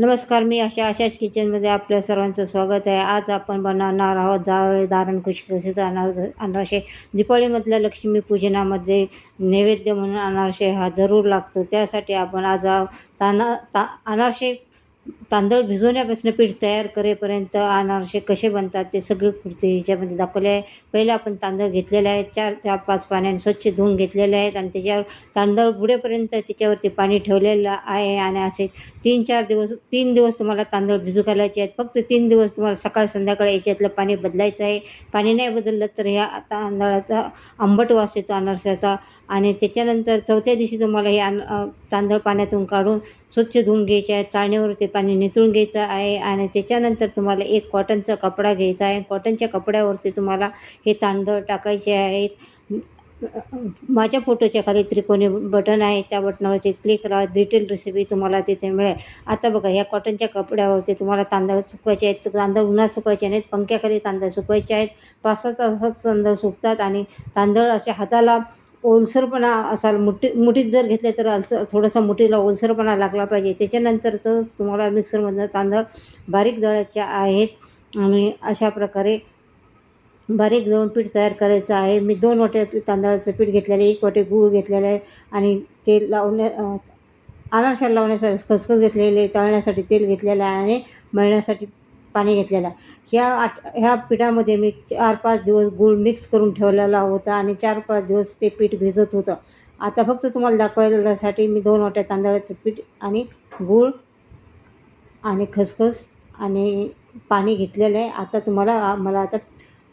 नमस्कार मी अशा अशाच किचनमध्ये आपल्या सर्वांचं स्वागत आहे. आज आपण बनवणार आहोत जावळे दारण खुशखुशीचा अनार अनारसे. दिपाळीमधल्या लक्ष्मीपूजनामध्ये नैवेद्य म्हणून अनारसे हा जरूर लागतो. त्यासाठी आपण आज ताना ता अनारसे तांदूळ भिजवण्यापासून पीठ तयार करेपर्यंत अनारसे कसे बनतात ते सगळी कृती ह्याच्यामध्ये दाखवले आहे पहिले आपण तांदूळ घेतलेले आहेत चार चार पाच पाण्याने स्वच्छ धुवून घेतलेले आहेत आणि त्याच्यावर तांदूळ बुडेपर्यंत त्याच्यावरती पाणी ठेवलेलं आहे आणि असे तीन चार दिवस तीन दिवस तुम्हाला तांदूळ भिजू घालायचे आहेत. फक्त तीन दिवस तुम्हाला सकाळ संध्याकाळ याच्यातलं पाणी बदलायचं आहे. पाणी नाही बदललं तर ह्या तांदळाचा आंबट वास येतो अनारशाचा आणि त्याच्यानंतर चौथ्या दिवशी तुम्हाला हे अन तांदूळ पाण्यातून काढून स्वच्छ धुवून घ्यायचे आहे. चाळणीवर ते पाणी निचळून घ्यायचं आहे आणि त्याच्यानंतर तुम्हाला एक कॉटनचा कपडा घ्यायचा आहे. कॉटनच्या कपड्यावरती तुम्हाला हे तांदूळ टाकायचे आहेत. माझ्या फोटोच्या खाली त्रिकोणी बटन आहे. त्या बटनावरती क्लिक करा डिटेल रेसिपी तुम्हाला तिथे मिळेल. आता बघा ह्या कॉटनच्या कपड्यावरती तुम्हाला तांदळ सुकवायचे आहेत. तांदळ उन्हात सुकवायचे नाहीत. पंख्याखाली तांदळ सुकवायचे आहेत. पाच सहा तासात तांदळ सुकतात आणि तांदळ असे हाताला ओलसरपणा असाल मुठी मुठीत जर घेतले तर अलसर थोडंसं मुठीला ओलसरपणा लागला पाहिजे. त्याच्यानंतर तो तुम्हाला मिक्सरमधनं तांदळ बारीक दळायचे आहेत आणि अशा प्रकारे बारीक दळून पीठ तयार करायचं आहे. मी दोन वाटे तांदळाचं पीठ घेतलेलं आहे. एक वाटे गूळ घेतलेलं आहे आणि ते लावण्या अनारशाला लावण्यासाठी खसखस घेतलेले तळण्यासाठी तेल घेतलेलं आहे आणि मळण्यासाठी पाणी घेतलेलं आहे. ह्या आट ह्या पिठामध्ये मी चार पाच दिवस गूळ मिक्स करून ठेवलेला होता आणि चार पाच दिवस ते पीठ भिजत होतं. आता फक्त तुम्हाला दाखवायसाठी मी दोन वाट्या तांदळाचं पीठ आणि गूळ आणि खसखस आणि पाणी घेतलेलं आहे. आता तुम्हाला मला आता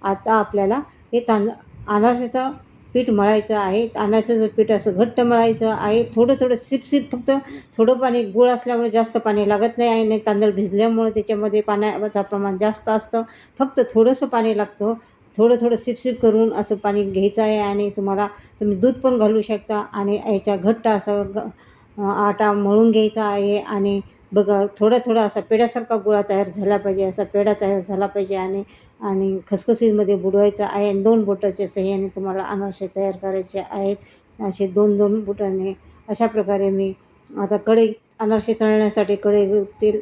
आता आपल्याला हे तांद अनारसाचं पीठ मळायचं आहे अनारशाचं पीठ असं घट्ट मळायचं आहे. थोडं थोडं सिपसिप फक्त थोडं पाणी गुळ असल्यामुळे जास्त पाणी लागत नाही आणि तांदूळ भिजल्यामुळे त्याच्यामध्ये पाण्याचं प्रमाण जास्त असतं. फक्त थोडंसं पाणी लागतं. थोडं थोडं सिपसिप करून असं पाणी घ्यायचं आहे आणि तुम्हाला तुम्ही दूध पण घालू शकता आणि याच्या घट्ट असं ग आटा मळून घ्यायचा आहे आणि बघा थोडा थोडा असा पेढ्यासारखा गोळा तयार झाला पाहिजे असा पेढा तयार झाला पाहिजे आणि आणि खसखसीमध्ये बुडवायचा आहे आणि दोन बोटाच्या सहाय्याने तुम्हाला अनारसे तयार करायचे आहेत. असे दोन दोन बोटाने अशा प्रकारे मी आता कढई अनारसे तळण्यासाठी कढई तेल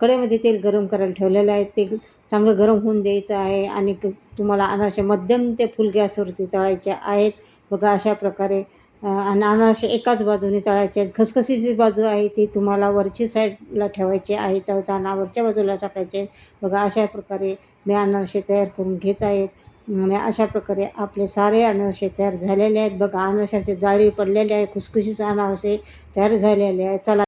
कढईमध्ये तेल गरम करायला ठेवलेलं आहे. तेल चांगलं गरम होऊन द्यायचं आहे आणि क- तुम्हाला अनारसे मध्यम ते फुल गॅसवरती तळायचे आहेत. बघा अशा प्रकारे अनारसे एकाच बाजूने तळायचे आहेत. खसखसीची बाजू आहे ती तुम्हाला वरची साईडला ठेवायची आहे तर वरच्या बाजूला टाकायचे बघा अशा प्रकारे मी अनारसे तयार करून घेत आहेत. आणि अशा प्रकारे आपले सारे अनारसे तयार झालेले आहेत. बघा अनारशाचे जाळी पडलेले आहे खुसखुशीचे अनारसे तयार झालेले आहे चला.